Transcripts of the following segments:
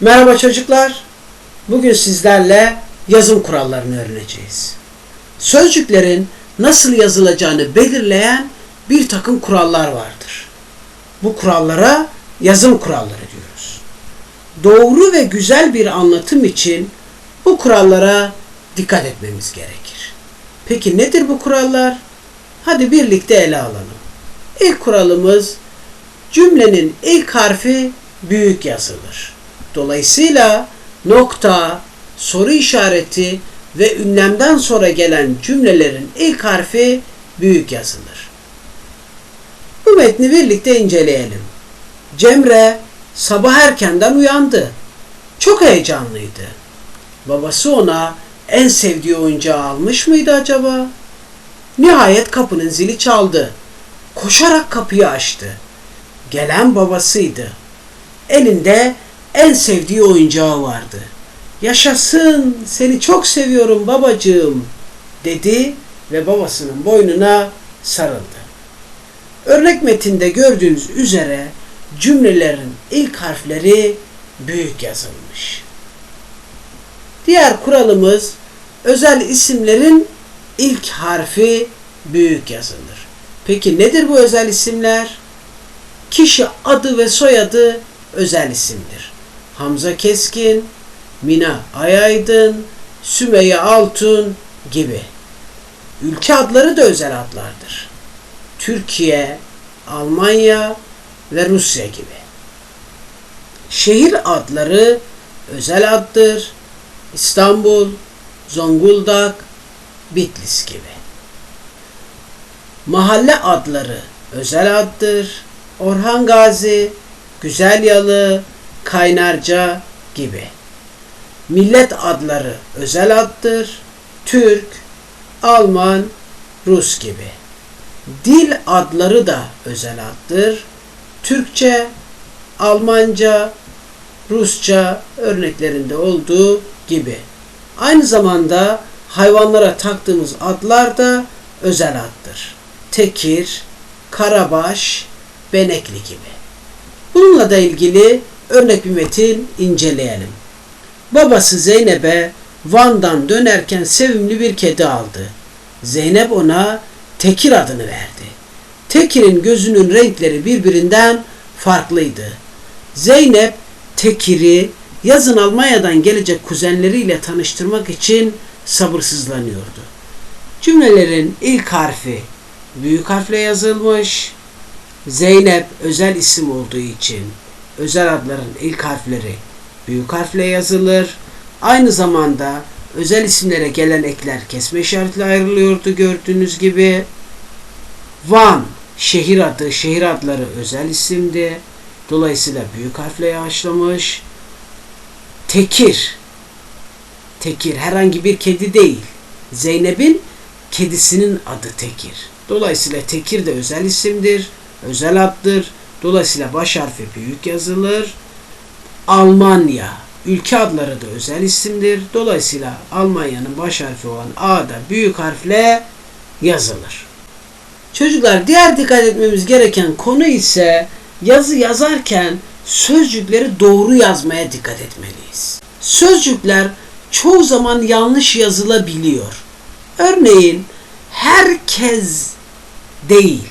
Merhaba çocuklar. Bugün sizlerle yazım kurallarını öğreneceğiz. Sözcüklerin nasıl yazılacağını belirleyen bir takım kurallar vardır. Bu kurallara yazım kuralları diyoruz. Doğru ve güzel bir anlatım için bu kurallara dikkat etmemiz gerekir. Peki nedir bu kurallar? Hadi birlikte ele alalım. İlk kuralımız cümlenin ilk harfi büyük yazılır. Dolayısıyla nokta, soru işareti ve ünlemden sonra gelen cümlelerin ilk harfi büyük yazılır. Bu metni birlikte inceleyelim. Cemre sabah erkenden uyandı. Çok heyecanlıydı. Babası ona en sevdiği oyuncağı almış mıydı acaba? Nihayet kapının zili çaldı. Koşarak kapıyı açtı. Gelen babasıydı. Elinde en sevdiği oyuncağı vardı. Yaşasın, seni çok seviyorum babacığım dedi ve babasının boynuna sarıldı. Örnek metinde gördüğünüz üzere cümlelerin ilk harfleri büyük yazılmış. Diğer kuralımız özel isimlerin ilk harfi büyük yazılır. Peki nedir bu özel isimler? Kişi adı ve soyadı özel isimdir. Hamza Keskin, Mina Ayaydın, Sümeyye Altun gibi. Ülke adları da özel adlardır. Türkiye, Almanya ve Rusya gibi. Şehir adları özel addır. İstanbul, Zonguldak, Bitlis gibi. Mahalle adları özel addır. Orhan Gazi, Güzelyalı, Kaynarca gibi. Millet adları özel addır. Türk, Alman, Rus gibi. Dil adları da özel addır. Türkçe, Almanca, Rusça örneklerinde olduğu gibi. Aynı zamanda hayvanlara taktığımız adlar da özel addır. Tekir, Karabaş, Benekli gibi. Bununla da ilgili örnek bir metin inceleyelim. Babası Zeynep'e Van'dan dönerken sevimli bir kedi aldı. Zeynep ona Tekir adını verdi. Tekir'in gözünün renkleri birbirinden farklıydı. Zeynep Tekir'i yazın Almanya'dan gelecek kuzenleriyle tanıştırmak için sabırsızlanıyordu. Cümlelerin ilk harfi büyük harfle yazılmış. Zeynep özel isim olduğu için özel adların ilk harfleri büyük harfle yazılır. Aynı zamanda özel isimlere gelen ekler kesme işaretiyle ayrılıyordu gördüğünüz gibi. Van şehir adı, şehir adları özel isimdi. Dolayısıyla büyük harfle yağışlamış. Tekir. Tekir herhangi bir kedi değil. Zeynep'in kedisinin adı Tekir. Dolayısıyla Tekir de özel isimdir, özel addır. Dolayısıyla baş harfi büyük yazılır. Almanya, ülke adları da özel isimdir. Dolayısıyla Almanya'nın baş harfi olan A da büyük harfle yazılır. Çocuklar diğer dikkat etmemiz gereken konu ise yazı yazarken sözcükleri doğru yazmaya dikkat etmeliyiz. Sözcükler çoğu zaman yanlış yazılabiliyor. Örneğin herkes değil.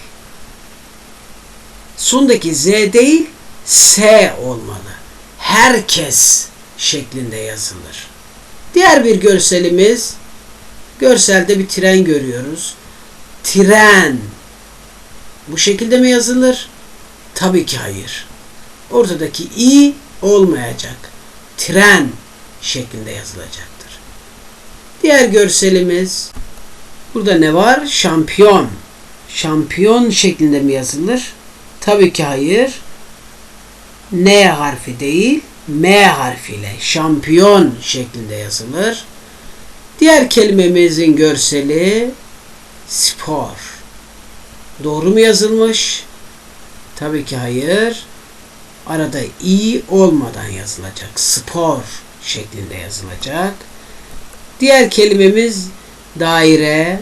Sondaki Z değil, S olmalı. Herkes şeklinde yazılır. Diğer bir görselimiz, görselde bir tren görüyoruz. Tren. Bu şekilde mi yazılır? Tabii ki hayır. Ortadaki i olmayacak. Tren şeklinde yazılacaktır. Diğer görselimiz burada ne var? Şampiyon. Şampiyon şeklinde mi yazılır? Tabii ki hayır. N harfi değil, M harfiyle şampiyon şeklinde yazılır. Diğer kelimemizin görseli spor. Doğru mu yazılmış? Tabii ki hayır. Arada i olmadan yazılacak. Spor şeklinde yazılacak. Diğer kelimemiz daire.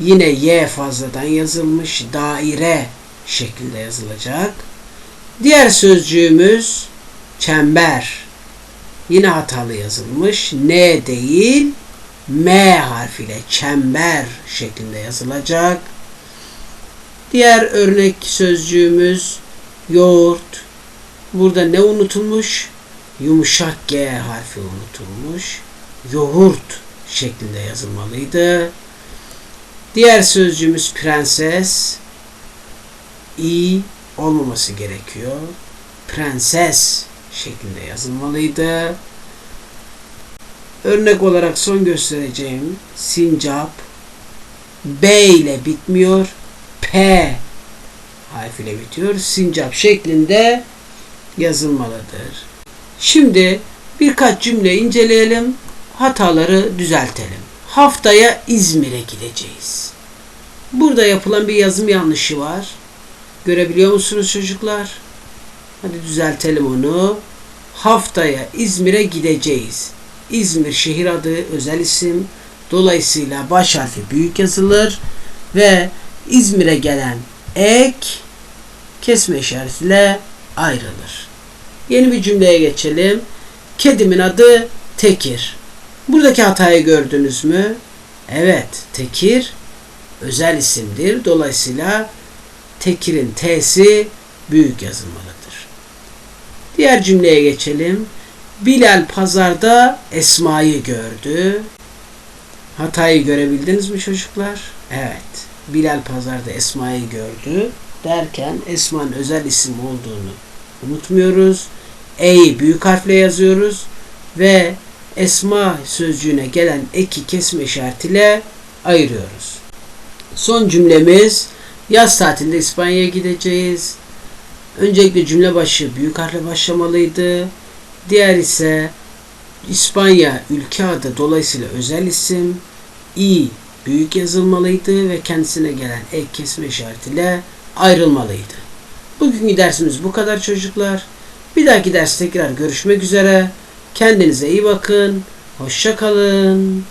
Yine y fazladan yazılmış. Daire şeklinde yazılacak. Diğer sözcüğümüz çember. Yine hatalı yazılmış. N değil M harfiyle çember şeklinde yazılacak. Diğer örnek sözcüğümüz yoğurt. Burada ne unutulmuş? Yumuşak G harfi unutulmuş. Yoğurt şeklinde yazılmalıydı. Diğer sözcüğümüz prenses. İ olmaması gerekiyor. Prenses şeklinde yazılmalıydı. Örnek olarak son göstereceğim sincap B ile bitmiyor. P harfiyle bitiyor. Sincap şeklinde yazılmalıdır. Şimdi birkaç cümle inceleyelim. Hataları düzeltelim. Haftaya İzmir'e gideceğiz. Burada yapılan bir yazım yanlışı var. Görebiliyor musunuz çocuklar? Hadi düzeltelim onu. Haftaya İzmir'e gideceğiz. İzmir şehir adı özel isim. Dolayısıyla baş harfi büyük yazılır ve İzmir'e gelen ek kesme işaretiyle ayrılır. Yeni bir cümleye geçelim. Kedimin adı Tekir. Buradaki hatayı gördünüz mü? Evet, Tekir özel isimdir. Dolayısıyla Tekir'in T'si büyük yazılmalıdır. Diğer cümleye geçelim. Bilal pazarda Esma'yı gördü. Hatayı görebildiniz mi çocuklar? Evet. Bilal pazarda Esma'yı gördü derken Esma'nın özel isim olduğunu unutmuyoruz. E'yi büyük harfle yazıyoruz ve Esma sözcüğüne gelen eki kesme işaretiyle ayırıyoruz. Son cümlemiz yaz tatilinde İspanya'ya gideceğiz. Öncelikle cümle başı büyük harfle başlamalıydı. Diğer ise İspanya ülke adı dolayısıyla özel isim. i büyük yazılmalıydı ve kendisine gelen ek kesme işaretiyle ayrılmalıydı. Bugünkü dersimiz bu kadar çocuklar. Bir dahaki ders tekrar görüşmek üzere. Kendinize iyi bakın. Hoşça kalın.